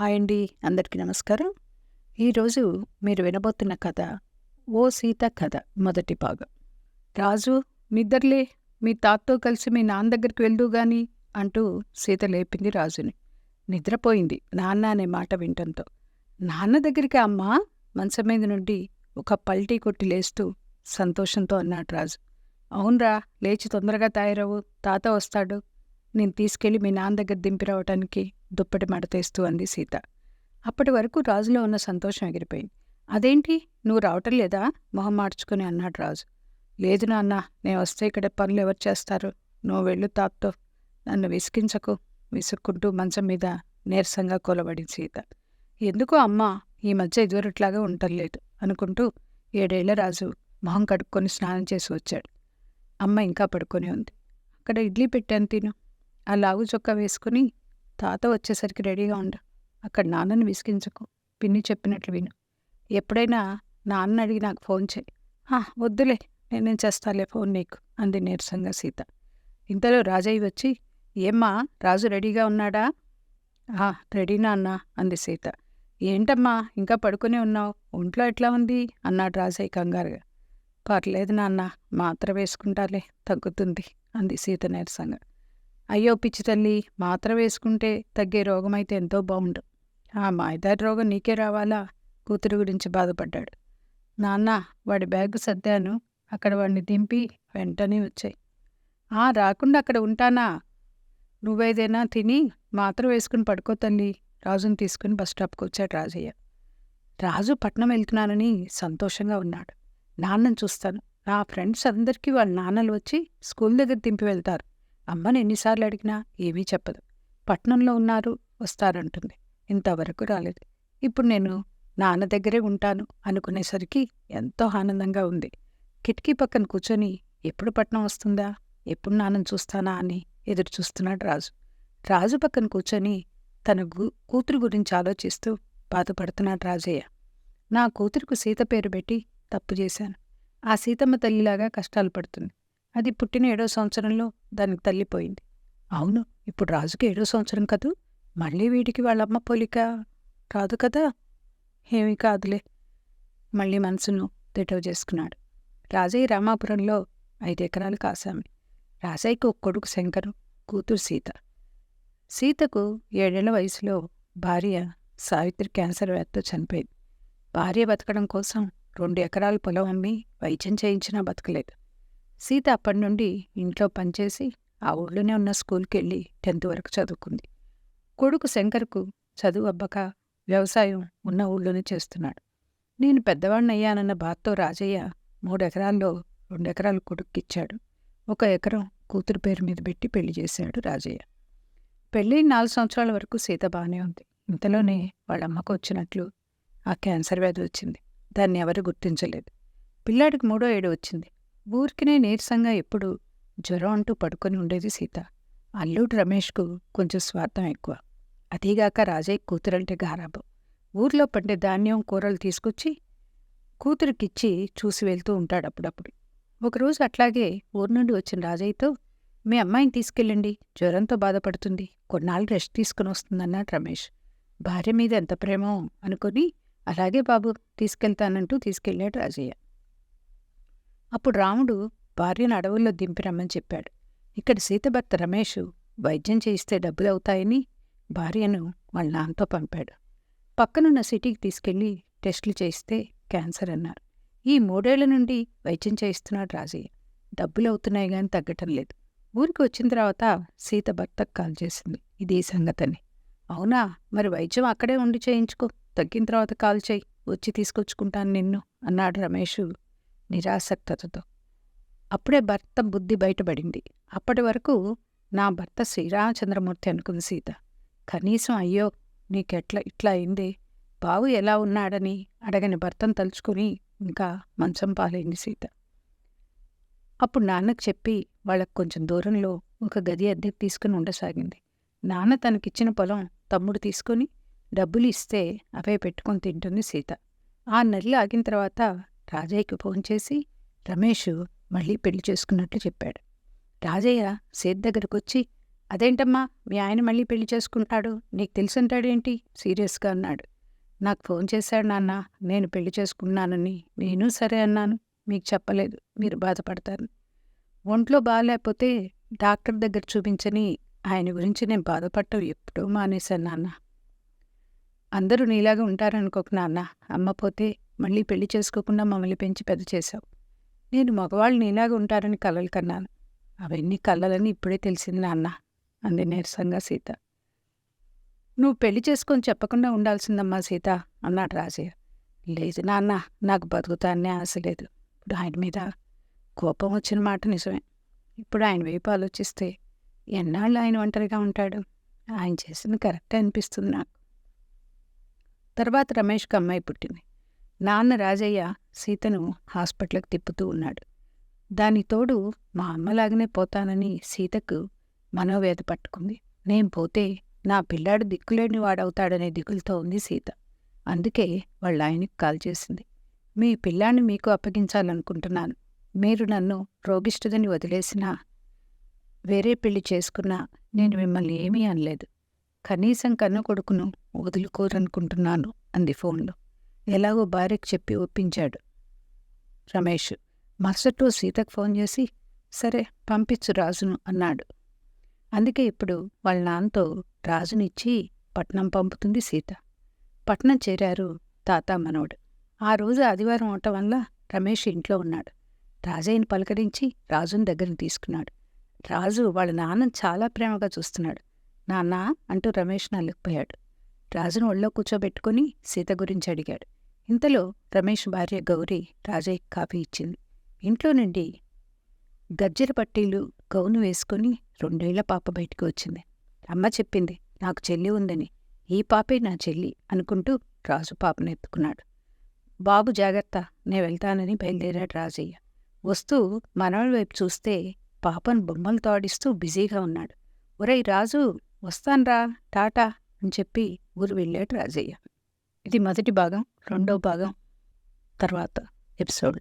Hi అండి అందరికీ నమస్కారం. ఈరోజు మీరు వినబోతున్న కథ ఓ సీత కథ మొదటి భాగం. రాజు నిద్రలే మీ తాతతో కలిసి మీ నాన్న దగ్గరికి వెళ్దు గాని అంటూ సీత లేపింది రాజుని. నిద్రపోయింది నాన్న అనే మాట వింటంతో. నాన్న దగ్గరికి అమ్మా మంచం మీద నుండి ఒక పల్టీ కొట్టి లేస్తూ సంతోషంతో అన్నాడు రాజు. అవునరా లేచి తొందరగా తయారవు తాత వస్తాడు. నేను తీసుకెళ్ళి మీ నాన్న దగ్గర దింపి రావటానికి దుప్పటి మడతేస్తూ అంది సీత. అప్పటి వరకు రాజులో ఉన్న సంతోషం ఎగిరిపోయింది. అదేంటి? నువ్వు రావటం లేదా? మొహం మార్చుకుని అన్నాడు రాజు. లేదు నాన్న నేను వస్తే ఇక్కడ పనులు ఎవరు చేస్తారు? నువ్వు వెళ్ళు తాప్తో నన్ను విసిగించకు. విసుక్కుంటూ మంచం మీద నీరసంగా కూలబడి సీత. ఎందుకో అమ్మ? ఈ మధ్య ఇదివరట్లాగా ఉండలేదు అనుకుంటూ ఏడేళ్ళ రాజు మొహం కడుక్కొని స్నానం చేసి వచ్చాడు. అమ్మ ఇంకా పడుకొని ఉంది. అక్కడ ఇడ్లీ పెట్టాను తిను. ఆ లాగు చొక్కా వేసుకుని తాత వచ్చేసరికి రెడీగా ఉండు. అక్కడ నాన్నని విసిగించకు. పిన్ని చెప్పినట్లు విను. ఎప్పుడైనా నాన్న అడిగి నాకు ఫోన్ చేయి. "ఆ, వద్దులే నేనేం చేస్తాలే ఫోన్ నీకు అంది నీరసంగా సీత. ఇంతలో రాజయ్య వచ్చి ఏమ్మా రాజు రెడీగా ఉన్నాడా? "ఆ, రెడీనా అన్నా అంది సీత. ఏంటమ్మా ఇంకా పడుకునే ఉన్నావు? ఒంట్లో ఎట్లా ఉంది? అన్నాడు రాజయ్య కంగారుగా. పర్లేదు నాన్న మాత్ర వేసుకుంటాలే తగ్గుతుంది అంది సీత నీరసంగా. అయ్యో పిచ్చి తల్లి మాత్ర వేసుకుంటే తగ్గే రోగమైతే ఎంతో బాగుండు. ఆ మాయదారి రోగం నీకే రావాలా? కూతురు గురించి బాధపడ్డాడు. నాన్న వాడి బ్యాగ్ సర్దాను. అక్కడ వాడిని దింపి వెంటనే వచ్చాయి. ఆ రాకుండా అక్కడ ఉంటానా? నువ్వేదైనా తిని మాత్ర వేసుకుని పడుకో తల్లి. రాజుని తీసుకుని బస్ స్టాప్కి వచ్చాడు రాజయ్య. రాజు పట్నం వెళ్తున్నానని సంతోషంగా ఉన్నాడు. నాన్నని చూస్తాను. నా ఫ్రెండ్స్ అందరికీ వాళ్ళ నాన్నలు వచ్చి స్కూల్ దగ్గర దింపి వెళ్తారు. అమ్మను ఎన్నిసార్లు అడిగినా ఏమీ చెప్పదు. పట్నంలో ఉన్నారు వస్తారంటుంది. ఇంతవరకు రాలేదు. ఇప్పుడు నేను నాన్న దగ్గరే ఉంటాను అనుకునేసరికి ఎంతో ఆనందంగా ఉంది. కిటికీ పక్కన కూర్చొని ఎప్పుడు పట్నం వస్తుందా ఎప్పుడు నాన్నను చూస్తానా అని ఎదురు చూస్తున్నాడు రాజు. రాజు పక్కన కూర్చొని తన కూతురు గురించి ఆలోచిస్తూ బాధపడుతున్నాడు రాజయ్య. నా కూతురుకు సీత పేరు పెట్టి తప్పు చేశాను. ఆ సీతమ్మ తల్లిలాగా కష్టాలు పడుతుంది. అది పుట్టిన ఏడో సంవత్సరంలో దానికి తల్లిపోయింది. అవును ఇప్పుడు రాజుకి ఏడో సంవత్సరం కదూ. మళ్ళీ వీడికి వాళ్ళమ్మ పోలిక కాదు కదా. ఏమీ కాదులే. మళ్ళీ మనసును తెటవ చేసుకున్నాడు. రాజయ్య రామాపురంలో ఐదు ఎకరాలు కాసామి రాజయ్యకు ఒక కొడుకు శంకరు కూతురు సీత. సీతకు ఏడేళ్ళ వయసులో భార్య సావిత్రి క్యాన్సర్ వ్యాధితో చనిపోయింది. భార్య బతకడం కోసం రెండు ఎకరాల పొలం అమ్మి వైద్యం చేయించినా బతకలేదు. సీత అప్పటి నుండి ఇంట్లో పనిచేసి ఆ ఊళ్ళోనే ఉన్న స్కూల్కి వెళ్ళి టెన్త్ వరకు చదువుకుంది. కొడుకు శంకర్కు చదువు అబ్బక వ్యవసాయం ఉన్న ఊళ్ళోనే చేస్తున్నాడు. నేను పెద్దవాడినయ్యానన్న బాధతో రాజయ్య మూడెకరాల్లో రెండెకరాలు కొడుక్కిచ్చాడు. ఒక ఎకరం కూతురు పేరు మీద పెట్టి పెళ్ళి చేశాడు రాజయ్య. పెళ్ళి నాలుగు సంవత్సరాల వరకు సీత బాగానే ఉంది. ఇంతలోనే వాళ్ళ అమ్మకు వచ్చినట్లు ఆ క్యాన్సర్ వ్యాధి వచ్చింది. దాన్ని ఎవరు గుర్తించలేదు. పిల్లాడికి మూడో ఏడు వచ్చింది. ఊరికినే నీరసంగా ఎప్పుడు జ్వరం అంటూ పడుకొని ఉండేది సీత. అల్లుడు రమేష్కు కొంచెం స్వార్థం ఎక్కువ. అదీగాక రాజయ్య కూతురంటే గారాబం ఊర్లో పండే ధాన్యం కూరలు తీసుకొచ్చి కూతురికిచ్చి చూసి వెళ్తూ ఉంటాడు అప్పుడప్పుడు. ఒకరోజు అట్లాగే ఊరు నుండి వచ్చిన రాజయ్యతో మీ అమ్మాయిని తీసుకెళ్ళండి జ్వరంతో బాధపడుతుంది కొన్నాళ్ళు రెస్ట్ తీసుకుని వస్తుందన్నాడు రమేష్. భార్య మీద ఎంత ప్రేమో అనుకుని అలాగే బాబు తీసుకెళ్తానంటూ తీసుకెళ్ళాడు రాజయ్య. అప్పుడు రాముడు భార్యను అడవుల్లో దింపి రమ్మని చెప్పాడు. ఇక్కడ సీతభర్త రమేష్ వైద్యం చేయిస్తే డబ్బులు అవుతాయని భార్యను వాళ్ళ నాన్నతో పంపాడు. పక్కనున్న సిటీకి తీసుకెళ్ళి టెస్టులు చేయిస్తే క్యాన్సర్ అన్నారు. ఈ మూడేళ్ళ నుండి వైద్యం చేయిస్తున్నాడు రాజయ్య. డబ్బులు అవుతున్నాయి గాని తగ్గటం లేదు. ఊరికి వచ్చిన తర్వాత సీత భర్తకు కాల్ చేసింది. ఇది సంగతని. అవునా? మరి వైద్యం అక్కడే ఉండి చేయించుకో. తగ్గిన తర్వాత కాల్ చేయి. వచ్చి తీసుకొచ్చుకుంటాను నిన్ను అన్నాడు రమేష్ నిరాసక్తతతో. అప్పుడే భర్త బుద్ధి బయటపడింది. అప్పటి వరకు నా భర్త శ్రీరామచంద్రమూర్తి అనుకుంది సీత. కనీసం అయ్యో నీకెట్లా ఇట్లా అయింది? బావు ఎలా ఉన్నాడని అడగని భర్తను తలుచుకుని ఇంకా మంచం పాలైంది సీత. అప్పుడు నాన్నకు చెప్పి వాళ్ళకు కొంచెం దూరంలో ఒక గది అద్దెకు తీసుకుని ఉండసాగింది. నాన్న తనకిచ్చిన పొలం తమ్ముడు తీసుకొని డబ్బులు ఇస్తే అవే పెట్టుకొని తింటుంది సీత. ఆ నెలలు ఆగిన తర్వాత రాజయ్యకి ఫోన్ చేసి రమేష్ మళ్ళీ పెళ్ళి చేసుకున్నట్లు చెప్పాడు. రాజయ్య సీత దగ్గరకొచ్చి అదేంటమ్మా మీ ఆయన మళ్ళీ పెళ్ళి చేసుకుంటాడు? నీకు తెలుసుంటాడేంటి? సీరియస్గా అన్నాడు. నాకు ఫోన్ చేశాడు నాన్న నేను పెళ్ళి చేసుకున్నానని. నేను సరే అన్నాను. మీకు చెప్పలేదు. మీరు బాధపడతారు. ఒంట్లో బాగాలేకపోతే డాక్టర్ దగ్గర చూపించని ఆయన గురించి నేను బాధపడటం ఎప్పుడూ మానేశాను నాన్న. అందరూ నీలాగా ఉంటారనుకోకు నాన్న. అమ్మ పోతే మళ్ళీ పెళ్ళి చేసుకోకుండా మమ్మల్ని పెంచి పెద్ద చేశావు. నేను మగవాళ్ళు నీలాగా ఉంటారని కలలు కన్నాను. అవన్నీ కళ్ళలని ఇప్పుడే తెలిసింది నాన్న అంది నీరసంగా సీత. నువ్వు పెళ్ళి చేసుకొని చెప్పకుండా ఉండాల్సిందమ్మా సీత అన్నాడు రాజయ్య. లేదు నాన్న నాకు బతుకుతానే ఆశ లేదు. ఇప్పుడు ఆయన మీద కోపం వచ్చిన మాట నిజమే. ఇప్పుడు ఆయన వైపు ఆలోచిస్తే ఎన్నాళ్ళు ఆయన ఒంటరిగా ఉంటాడు? ఆయన చేసింది కరెక్ట్ అనిపిస్తుంది నాకు. తర్వాత రమేష్కి అమ్మాయి పుట్టింది. నాన్న రాజయ్య సీతను హాస్పిటల్కి తిప్పుతూ ఉన్నాడు. దాని తోడు మా అమ్మలాగనే పోతానని సీతకు మనోవేద పట్టుకుంది. నేను పోతే నా పిల్లాడు దిక్కులేని వాడవుతాడనే దిగులతో ఉంది సీత. అందుకే వాళ్ళ ఆయనకు కాల్ చేసింది. మీ పిల్లాన్ని మీకు అప్పగించాలనుకుంటున్నాను. మీరు నన్ను రోగిష్ఠుదని వదిలేసినా వేరే పెళ్ళి చేసుకున్నా నేను మిమ్మల్ని ఏమీ అనలేదు. కనీసం కన్న కొడుకును వదులుకోరనుకుంటున్నాను అంది ఫోన్లో. ఎలాగో భార్యకు చెప్పి ఒప్పించాడు. రమేష్ మరుసటి రోజు సీతకు ఫోన్ చేసి సరే పంపించు రాజును అన్నాడు. అందుకే ఇప్పుడు వాళ్ళ నాన్నతో రాజునిచ్చి పట్నం పంపుతుంది సీత. పట్నం చేరారు తాత మనోడు. ఆ రోజు ఆదివారం అవటం వల్ల రమేష్ ఇంట్లో ఉన్నాడు. రాజయ్యని పలకరించి రాజుని దగ్గరికి తీసుకున్నాడు. రాజు వాళ్ళ నాన్న చాలా ప్రేమగా చూస్తున్నాడు. నాన్న అంటూ రమేష్ నలిగిపోయాడు రాజును ఒళ్ళో కూర్చోబెట్టుకుని సీత గురించి అడిగాడు. ఇంతలో రమేష్ భార్య గౌరీ రాజయ్య కాఫీ ఇచ్చింది. ఇంట్లో నుండి గజ్జెర పట్టీలు గౌను వేసుకుని రెండేళ్ళ పాప బయటికి వచ్చింది. అమ్మ చెప్పింది నాకు చెల్లి ఉందని. ఈ పాపే నా చెల్లి అనుకుంటూ రాజు పాపను ఎత్తుకున్నాడు. బాబు జాగ్రత్త నే వెళ్తానని బయలుదేరాడు రాజయ్య. వస్తూ మనవడి వైపు చూస్తే పాపను బొమ్మలు ఆడిస్తూ బిజీగా ఉన్నాడు. ఒరేయ్ రాజు వస్తాన్రా టాటా అని చెప్పి ఊరు వెళ్ళాడు రాజయ్య. ఇది మొదటి భాగం రెండో భాగం తర్వాత ఎపిసోడ్.